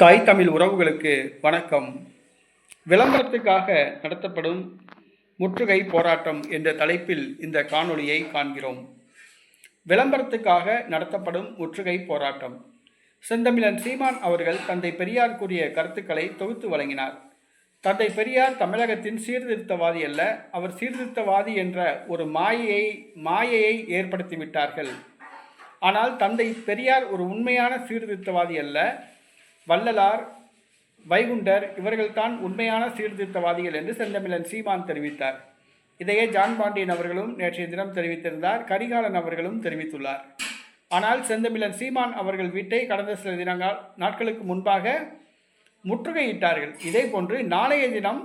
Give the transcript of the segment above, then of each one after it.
தாய் தமிழ் உறவுகளுக்கு வணக்கம். விளம்பரத்துக்காக நடத்தப்படும் முற்றுகை போராட்டம் என்ற தலைப்பில் இந்த காணொளியை காண்கிறோம். விளம்பரத்துக்காக நடத்தப்படும் முற்றுகை போராட்டம். செந்தமிழன் சீமான் அவர்கள் தந்தை பெரியார் கூறிய கருத்துக்களை தொகுத்து வழங்கினார். தந்தை பெரியார் தமிழகத்தின் சீர்திருத்தவாதி அல்ல அவர் சீர்திருத்தவாதி என்ற ஒரு மாயையை மாயையை ஏற்படுத்திவிட்டார்கள் ஆனால் தந்தை பெரியார் ஒரு உண்மையான சீர்திருத்தவாதி அல்ல வள்ளலார் வைகுண்டர் இவர்கள்தான் உண்மையான சீர்திருத்தவாதிகள் என்று செந்தமிழன் சீமான் தெரிவித்தார். இதையே ஜான் பாண்டியன் அவர்களும் நேற்றைய தினம் தெரிவித்திருந்தார் கரிகாலன் அவர்களும் தெரிவித்துள்ளார். ஆனால் செந்தமிழன் சீமான் அவர்கள் வீட்டை கடந்த சில தினங்கள் நாட்களுக்கு முன்பாக முற்றுகையிட்டார்கள். இதே போன்று நாளைய தினம்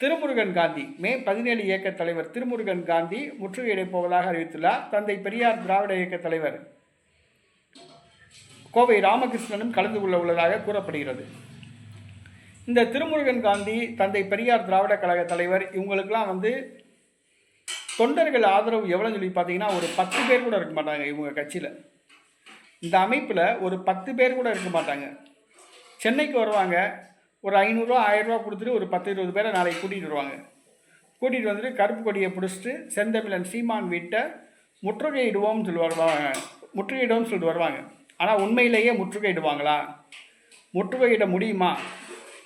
திருமுருகன் காந்தி மே பதினேழு இயக்க தலைவர் திருமுருகன் காந்தி முற்றுகையிடப் போவதாக அறிவித்துள்ளார். தந்தை பெரியார் திராவிட இயக்க தலைவர் கோவை ராமகிருஷ்ணனும் கலந்து கொள்ள உள்ளதாக கூறப்படுகிறது. இந்த திருமுருகன் காந்தி தந்தை பெரியார் திராவிட கழக தலைவர் இவங்களுக்கெல்லாம் வந்து தொண்டர்கள் ஆதரவு எவ்வளோன்னு சொல்லி பார்த்தீங்கன்னா ஒரு பத்து பேர் கூட இருக்க மாட்டாங்க இவங்க கட்சியில். இந்த அமைப்பில் ஒரு பத்து பேர் கூட இருக்க மாட்டாங்க. சென்னைக்கு வருவாங்க ஒரு ஐநூறுரூவா ஆயிரரூவா கொடுத்துட்டு ஒரு பத்து இருபது பேரை நாளைக்கு கூட்டிகிட்டு வருவாங்க. கூட்டிகிட்டு வந்துட்டு கருப்பு கொடியை பிடிச்சிட்டு செந்தமிழன் சீமான் வீட்டை முற்றுகையிடுவோம்னு சொல்லி வருவாங்க முற்றுகையிடுவோம்னு சொல்லிட்டு வருவாங்க. ஆனால் உண்மையிலேயே முற்றுகையிடுவாங்களா முற்றுகையிட முடியுமா?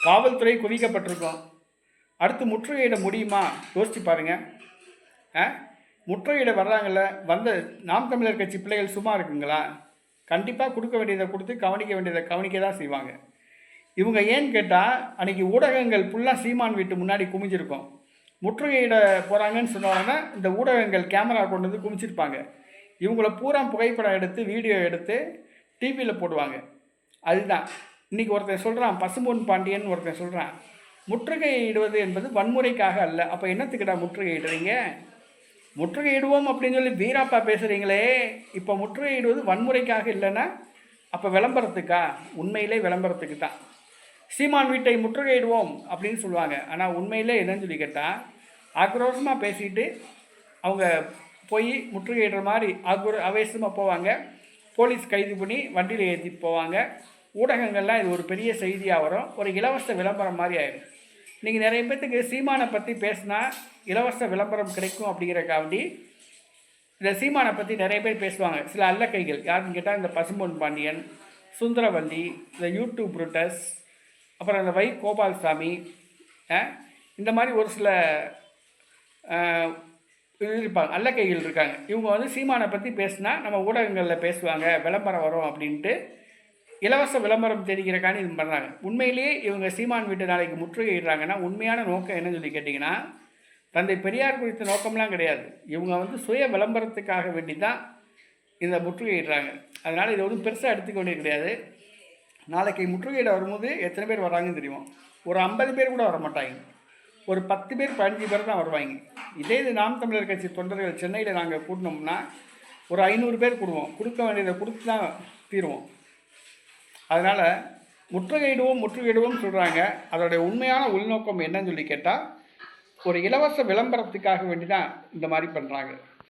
காவல்துறை குவிக்கப்பட்டிருக்கோம். அடுத்து முற்றுகையிட முடியுமா? யோசிச்சு பாருங்கள் ஆ? முற்றுகையிட வர்றாங்கல்ல வந்த நாம் தமிழர் கட்சி பிள்ளைகள் சும்மா இருக்குங்களா? கண்டிப்பாக கொடுக்க வேண்டியதை கொடுத்து கவனிக்க வேண்டியதை கவனிக்க தான் செய்வாங்க. இவங்க ஏன்னு கேட்டால் அன்றைக்கி ஊடகங்கள் ஃபுல்லாக சீமான் வீட்டு முன்னாடி குமிஞ்சிருக்கும். முற்றுகையிட போகிறாங்கன்னு சொன்னாங்கன்னா இந்த ஊடகங்கள் கேமரா கொண்டு வந்து குமிச்சிருப்பாங்க. இவங்கள பூரா புகைப்படம் எடுத்து வீடியோ எடுத்து டிவியில் போடுவாங்க. அதுதான். இன்றைக்கி ஒருத்தன் சொல்கிறான் பசும்பொன் பாண்டியன் ஒருத்தன் சொல்கிறான் முற்றுகையிடுவது என்பது வன்முறைக்காக அல்ல. அப்போ என்னத்துக்கிட்டா முற்றுகையிடுறீங்க முற்றுகையிடுவோம் அப்படின்னு சொல்லி வீராப்பா பேசுகிறீங்களே இப்போ முற்றுகையிடுவது வன்முறைக்காக இல்லைன்னா அப்போ விளம்பரத்துக்கா? உண்மையிலே விளம்பரத்துக்கு தான். சீமான் வீட்டை முற்றுகையிடுவோம் அப்படின்னு சொல்லுவாங்க. ஆனால் உண்மையிலே என்னன்னு சொல்லி கேட்டால் ஆக்ரோஷமாக பேசிட்டு அவங்க போய் முற்றுகையிடுற மாதிரி ஆக்ரோ அவேசமாக போவாங்க. போலீஸ் கைது பண்ணி வண்டியில் ஏற்றிட்டு போவாங்க. ஊடகங்கள்லாம் இது ஒரு பெரிய செய்தியாக வரும். ஒரு இலவச விளம்பரம் மாதிரி ஆயிடும். நீங்கள் நிறைய பேர்த்துக்கு சீமானை பற்றி பேசினா இலவச விளம்பரம் கிடைக்கும் அப்படிங்கிறக்காண்டி இந்த சீமானை பற்றி நிறைய பேர் பேசுவாங்க. சில அல்ல கைகள் யாருன்னு கேட்டால் இந்த பசும்பொன் பாண்டியன் சுந்தரவல்லி இந்த யூடியூப் புருட்டஸ் அப்புறம் இந்த வை கோபால்சாமி இந்த மாதிரி ஒரு சில இருப்பாங்க நல்ல கைகள் இருக்காங்க. இவங்க வந்து சீமானை பற்றி பேசினா நம்ம ஊடகங்களில் பேசுவாங்க. விளம்பரம் வரும் அப்படின்ட்டு இலவச விளம்பரம் தெரிகிறக்காண்டி இது பண்ணுறாங்க உண்மையிலேயே இவங்க சீமான் வீட்டு நாளைக்கு முற்றுகையிடுறாங்கன்னா உண்மையான நோக்கம் என்னன்னு சொல்லி கேட்டிங்கன்னா தந்தை பெரியார் குறித்த நோக்கம்லாம் கிடையாது. இவங்க வந்து சுய விளம்பரத்துக்காக வேண்டி தான் இந்த முற்றுகையிடுறாங்க. அதனால் இதை ஒன்றும் பெருசாக எடுத்துக்க வேண்டியது கிடையாது. நாளைக்கு முற்றுகையிட வரும்போது எத்தனை பேர் வராங்கன்னு தெரியும்? ஒரு ஐம்பது பேர் கூட வர மாட்டாங்க ஒரு பத்து பேர் பதினஞ்சு பேர் தான் வருவாங்க. இதே இது நாம் தமிழர் கட்சி தொண்டர்கள் சென்னையில் நாங்கள் கூட்டினோம்னா ஒரு ஐநூறு பேர் கொடுவோம். கொடுக்க வேண்டியதை கொடுத்து தான் தீருவோம். அதனால் முற்றுகையிடுவோம் முற்றுகையிடுவோம் சொல்கிறாங்க அதோடைய உண்மையான உள்நோக்கம் என்னன்னு சொல்லி கேட்டால் ஒரு இலவச விளம்பரத்துக்காக வேண்டி தான் இந்த மாதிரி பண்ணுறாங்க